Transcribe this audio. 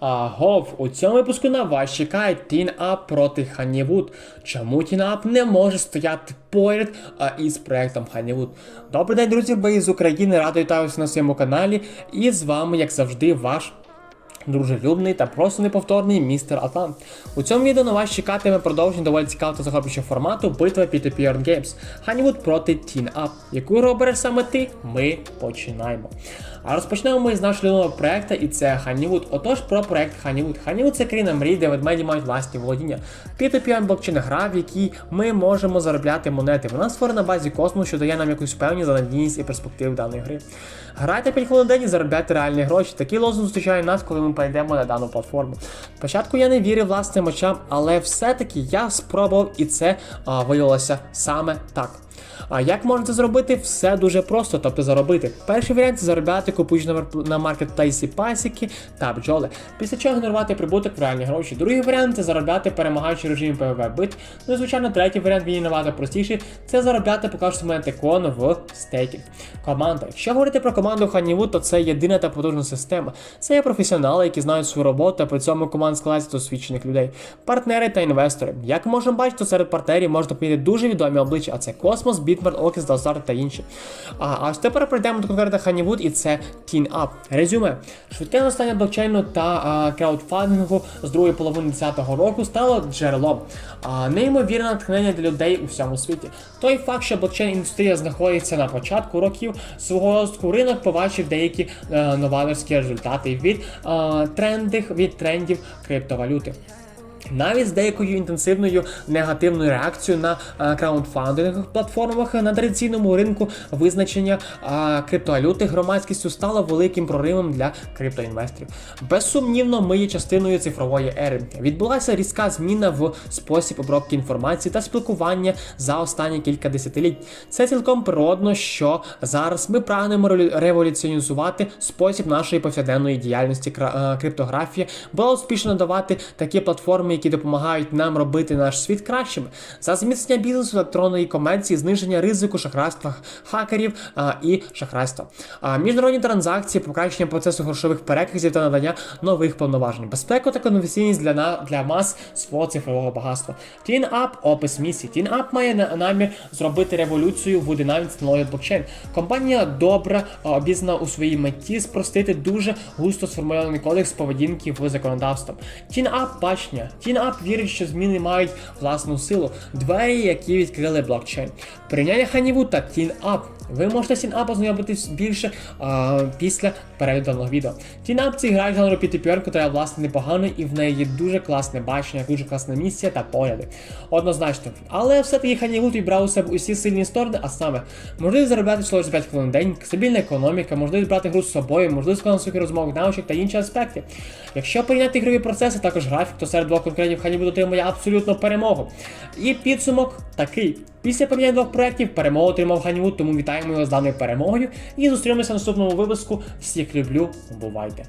Агов, у цьому випуску на вас чекає Тін-Ап проти Ханівуд. Чому Тін-Ап не може стояти поряд а, із проектом Ханівуд? Добрий день, друзі, ви з України, радий вас на своєму каналі. І з вами, як завжди, ваш дружелюбний та просто неповторний містер Атлант. У цьому відео на вас чекатиме продовження доволі цікавого та захоплюючого формату битва P2P Earn Games Honeywood проти Teen Up. Яку гру обереш саме ти? Ми починаємо. А розпочнемо ми з нашого нового проекту, і це Honeywood. Отож, про проект Honeywood. Honeywood – це країна мрій, де ведмеді мають власні володіння. P2P блокчейн гра, в якій ми можемо заробляти монети. Вона створена на базі космосу, що дає нам якусь певні за надійність і перспектив даної гри. Грайте 5 хвилин день і заробляйте реальні гроші. Такий лозунг зустрічає нас, коли ми перейдемо на дану платформу. Спочатку я не вірив власним очам, але все-таки я спробував і це а, виявилося саме так. А як можна зробити? Все дуже просто, тобто заробити. Перший варіант заробляти купуючи на мар- на маркетплейсі пасіки та бджоли. Після чого генерувати прибуток в реальні гроші. Другий варіант це заробляти перемагаючи режим PvP бит. Ну і звичайно, третій варіант він набагато простіший. Це заробляти покажучи мене кон в стейкінг. Команда. Якщо говорити про команду Honeywood, то це єдина та потужна система. Це є професіонали, які знають свою роботу, а при цьому команд складається досвідчених людей, партнери та інвестори. Як можемо бачити, серед партнерів можна помітити дуже відомі обличчя, а це Космос, Бітмер, Окіс, Далстар та інші. А а ось тепер перейдемо до конкретно Honeywood і це Teen Up. Резюме. Швидке зростання блокчейну та а, краудфандингу з другої половини 10-го року стало джерелом. А, неймовірне натхнення для людей у всьому світі. Той факт, що блокчейн-індустрія знаходиться на початку років свого розвитку, ринок побачив деякі е, новаторські результати від е, трендів, від трендів криптовалюти. Навіть з деякою інтенсивною негативною реакцією на е, краундфандингових платформах на традиційному ринку визначення е, криптовалюти громадськістю стало великим проривом для криптоінвесторів. Безсумнівно, ми є частиною цифрової ери. Відбулася різка зміна в спосіб обробки інформації та спілкування за останні кілька десятиліть. Це цілком природно, що зараз ми прагнемо революціонізувати спосіб нашої повсякденної діяльності. Е, Криптографія була успішно давати такі платформи, які допомагають нам робити наш світ кращим. За зміцнення бізнесу електронної комерції, зниження ризику шахрайства хакерів а, і шахрайства. А, міжнародні транзакції, покращення процесу грошових переказів та надання нових повноважень, безпеку та конфіденційність для, на, для мас свого цифрового багатства. TeenUp – опис місії. TeenUp має на- намір зробити революцію в динаміці технології блокчейн. Компанія добре обізнана у своїй меті спростити дуже густо сформульований кодекс поведінки в законодавством. TeenUp – бачення. TeenUp вірить, що зміни мають власну силу, двері, які відкрили блокчейн. Порівняння Honeywood та TeenUp. Ви можете TeenUp ознайомитись більше а, після перегляду даного відео. TeenUp це гра жанру P2P, яка власне непоганий і в неї є дуже класне бачення, дуже класна місія та погляди. Однозначно. Але все-таки Honeywood відбрав у себе усі сильні сторони, а саме можливість заробляти всього 5 хвилин в день, стабільна економіка, можливість брати гру з собою, можливість складати розмовних навичок та інші аспекти. Якщо порівняти ігрові процеси, також графік, то серед двох конкурентів Honeywood отримує абсолютно перемогу. І підсумок такий. Після порівняння двох проєктів перемогу отримав Honeywood, тому вітаємо його з даною перемогою і зустрінемося в наступному випуску. Всіх люблю, бувайте!